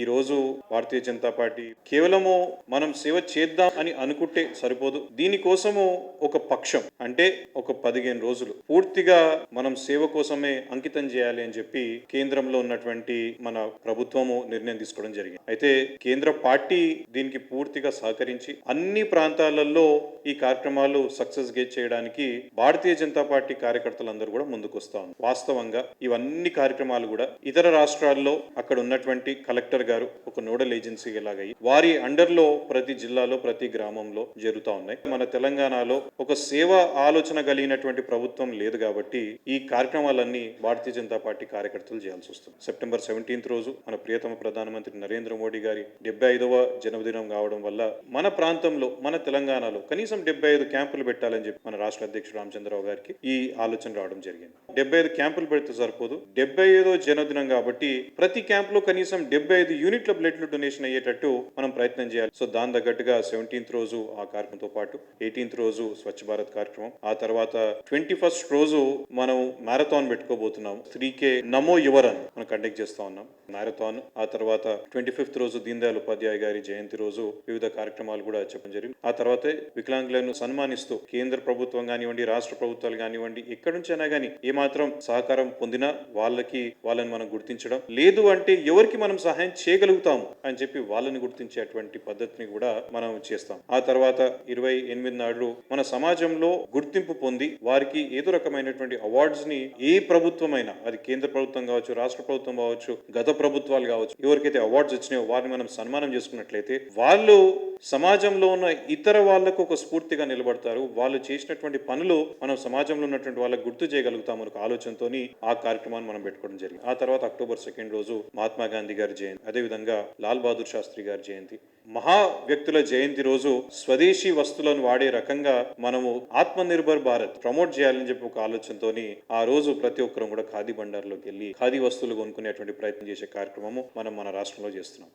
ఈ రోజు భారతీయ జనతా పార్టీ కేవలము మనం సేవ చేద్దాం అని అనుకుంటే సరిపోదు. దీనికోసము ఒక పక్షం అంటే ఒక పదిహేను రోజులు పూర్తిగా మనం సేవ కోసమే అంకితం చేయాలి అని చెప్పి కేంద్రంలో ఉన్నటువంటి మన ప్రభుత్వము నిర్ణయం తీసుకోవడం జరిగింది. అయితే కేంద్ర పార్టీ దీనికి పూర్తిగా సహకరించి అన్ని ప్రాంతాలలో ఈ కార్యక్రమాలు సక్సెస్ గేట్ చేయడానికి భారతీయ జనతా పార్టీ కార్యకర్తలందరూ కూడా ముందుకు వస్తా ఉన్నారు. వాస్తవంగా ఇవన్నీ కార్యక్రమాలు కూడా ఇతర రాష్ట్రాల్లో అక్కడ ఉన్నటువంటి కలెక్టర్ గారు ఒక నోడల్ ఏజెన్సీ లాగయ్యి వారి అండర్లో ప్రతి జిల్లాలో ప్రతి గ్రామంలో జరుగుతా ఉన్నాయి. మన తెలంగాణలో ఒక సేవ ఆలోచన కలిగినటువంటి ప్రభుత్వం లేదు కాబట్టి ఈ కార్యక్రమాలన్నీ భారతీయ జనతా పార్టీ కార్యకర్తలు చేయాల్సి వస్తుంది. సెప్టెంబర్ సెవెంటీన్త్ రోజు మన ప్రియతమ ప్రధానమంత్రి నరేంద్ర మోడీ గారి డెబ్బై ఐదవ జన్మదినం కావడం వల్ల మన ప్రాంతంలో మన తెలంగాణలో కనీసం డెబ్బై ఐదు క్యాంపులు పెట్టాలని చెప్పి మన రాష్ట్ర అధ్యక్షుడు రామచంద్రరావు గారికి ఈ ఆలోచన రావడం జరిగింది. డెబ్బై ఐదు క్యాంపులు పెడితే సరిపోదు. డెబ్బై ఐదో జన్మదినం కాబట్టి ప్రతి క్యాంపులో కనీసం డెబ్బై ఐదు యూనిట్ల బ్లడ్లు డొనేషన్ అయ్యేటట్టు మనం ప్రయత్నం చేయాలి. సో దాని తగ్గట్టుగా సెవెంటీన్త్ రోజు ఆ కార్యక్రమంతో పాటు ఎయిటీన్త్ రోజు స్వచ్ఛ భారత్ కార్యక్రమం ఆ తర్వాత ట్వంటీ ఫస్ట్ రోజు మనం మ్యారథాన్ పెట్టుకోబోతున్నాం. త్రీ కే నమో యువరన్. మనం కండక్ట్ చేస్తూ ఉన్నాం. మ్యారథాన్ ఆ తర్వాత ట్వంటీ ఫిఫ్త్ రోజు దీన్ దయాళ్ ఉపాధ్యాయ గారి జయంతి రోజు వివిధ కార్యక్రమాలు కూడా చెప్పడం జరిగింది. ఆ తర్వాత వికలాంగులను సన్మానిస్తూ కేంద్ర ప్రభుత్వం కానివ్వండి రాష్ట్ర ప్రభుత్వాలు కానివ్వండి ఎక్కడి నుంచైనా కానీ ఏమాత్రం సహకారం పొందినా వాళ్ళకి వాళ్ళని మనం గుర్తించడం లేదు అంటే ఎవరికి మనం సహాయం చేయగలుగుతాము అని చెప్పి వాళ్ళని గుర్తించేటువంటి పద్ధతిని కూడా మనం చేస్తాం. ఆ తర్వాత ఇరవై ఎనిమిది నాడు మన సమాజంలో గుర్తింపు పొంది వారికి ఏదో రకమైనటువంటి అవార్డ్స్ని ఏ ప్రభుత్వమైనా అది కేంద్ర ప్రభుత్వం కావచ్చు రాష్ట్ర ప్రభుత్వం కావచ్చు గత ప్రభుత్వాలు కావచ్చు ఎవరికైతే అవార్డ్స్ వచ్చినాయో వారిని మనం సన్మానం చేసుకున్నట్లయితే వాళ్ళు సమాజంలో ఉన్న ఇతర వాళ్ళకు ఒక స్ఫూర్తిగా నిలబడతారు. వాళ్ళు చేసినటువంటి పనులు మనం సమాజంలో ఉన్నటువంటి వాళ్ళకి గుర్తు చేయగలుగుతాం ఒక ఆలోచనతోని ఆ కార్యక్రమాన్ని మనం పెట్టుకోవడం జరిగింది. ఆ తర్వాత అక్టోబర్ సెకండ్ రోజు మహాత్మా గాంధీ గారి జయంతి అదేవిధంగా లాల్ బహదూర్ శాస్త్రి గారి జయంతి మహా వ్యక్తుల జయంతి రోజు స్వదేశీ వస్తువులను వాడే రకంగా మనము ఆత్మ నిర్భర్ భారత్ ప్రమోట్ చేయాలని చెప్పి ఒక ఆలోచనతోని ఆ రోజు ప్రతి ఒక్కరం కూడా ఖాదీ బండార్లోకి వెళ్ళి ఖాదీ వస్తువులు కొనుక్కునేటువంటి ప్రయత్నం చేసే కార్యక్రమము మనం మన రాష్ట్రంలో చేస్తున్నాం.